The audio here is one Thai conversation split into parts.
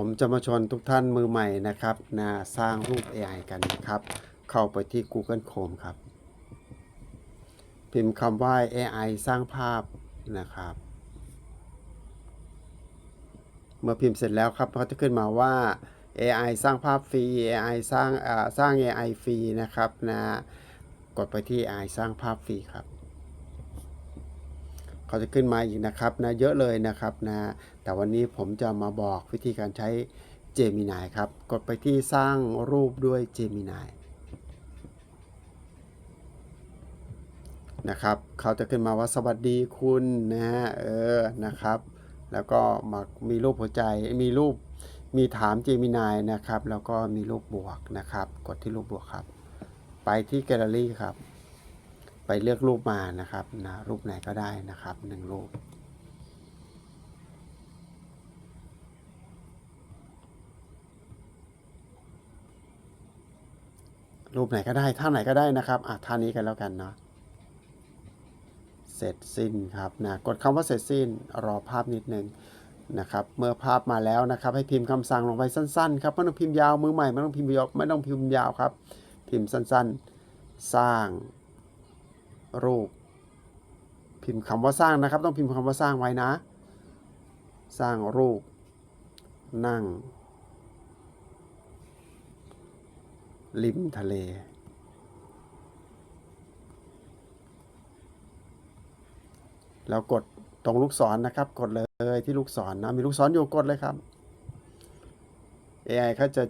ผมจะมาชวนทุกท่านมือใหม่นะครับนะสร้างรูป AI กันนะครับ เข้าไปที่ Google Chrome ครับ พิมพ์คำว่า AI สร้างภาพนะครับ เมื่อพิมพ์เสร็จแล้วครับเขาจะขึ้นมาว่า AI สร้างภาพฟรี AI สร้างสร้าง AI ฟรีนะครับนะกดไปที่ AI สร้างภาพฟรีครับ เขาจะขึ้นมาอีกนะครับนะเยอะเลยนะครับนะแต่วันนี้ผมจะมาบอกวิธีการใช้ Gemini ครับ กดไปที่สร้างรูปด้วย Gemini นะครับเขาจะขึ้นมาว่าสวัสดีคุณนะฮะเออนะครับ แล้วก็มามีรูปหัวใจมีรูปมีถาม Gemini นะครับ แล้วก็มีรูปบวกนะครับ กดที่รูปบวกครับ ไปที่แกลเลอรี่ครับ ไปเลือกรูปมานะครับนะรูปไหนก็ได้นะครับหนึ่งรูป รูปไหนก็ได้ท่าไหนก็ได้นะครับอะท่านี้กันแล้วกันเนาะเสร็จสิ้นครับนะกดคำว่าเสร็จสิ้นรอภาพนิดนึงนะครับเมื่อภาพมาแล้วนะครับ ให้พิมพ์คำสั่งลงไปสั้นๆครับไม่ต้องพิมพ์ยาวมือใหม่ไม่ต้องพิมพ์ยาวไม่ต้องพิมพ์ยาวครับ พิมพ์สั้นๆ สร้าง รูป พิมพ์คำว่าสร้างนะครับ ต้องพิมพ์คำว่าสร้างไว้นะ สร้างรูป นั่ง ริมทะเล แล้วกดตรงลูกศรนะครับ กดเลยที่ลูกศรนะมีลูกศรอยู่กดเลยครับ AI เขาจะ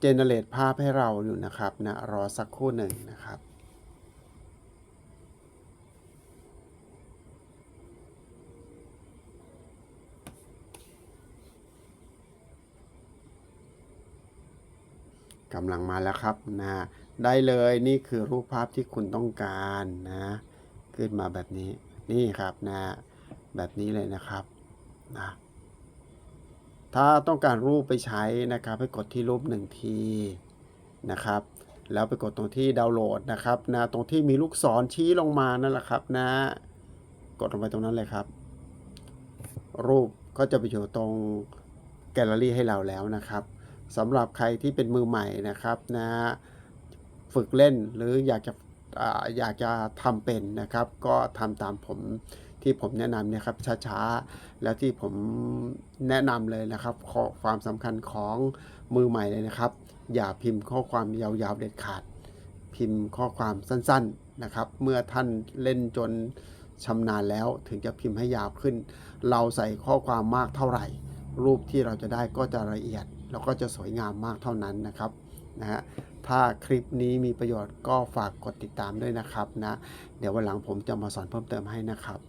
เจเนเรตภาพให้เราอยู่นะครับนะรอสักครู่หนึ่งนะครับ กำลังมาแล้วครับนะได้เลยนี่คือรูปภาพที่คุณต้องการนะ ขึ้นมาแบบนี้นี่ครับนะ แบบนี้เลยนะครับนะถ้าต้องการรูปไปใช้นะครับให้กดที่รูปหนึ่งทีนะครับ แล้วไปกดตรงที่ดาวน์โหลดนะครับนะตรงที่มีลูกศรชี้ลงมานั่นแหละครับนะ กดลงไปตรงนั้นเลยครับ รูปก็จะไปอยู่ตรงแกลเลอรี่ให้เราแล้วนะครับ สำหรับใครที่เป็นมือใหม่นะครับนะฝึกเล่นหรืออยากจะอยากจะทำเป็นนะครับ ก็ทำตามผมที่ผมแนะนำเนี่ยครับช้าๆ แล้วที่ผมแนะนำเลยนะครับข้อความสำคัญของมือใหม่เลยนะครับ อย่าพิมพ์ข้อความยาวๆเด็ดขาด พิมพ์ข้อความสั้นๆนะครับ เมื่อท่านเล่นจนชำนาญแล้วถึงจะพิมพ์ให้ยาวขึ้น เราใส่ข้อความมากเท่าไหร่ รูปที่เราจะได้ก็จะละเอียด เราก็จะสวยงามมากเท่านั้นนะครับนะฮะถ้าคลิปนี้มีประโยชน์ก็ฝากกดติดตามด้วยนะครับนะ เดี๋ยววันหลังผมจะมาสอนเพิ่มเติมให้นะครับ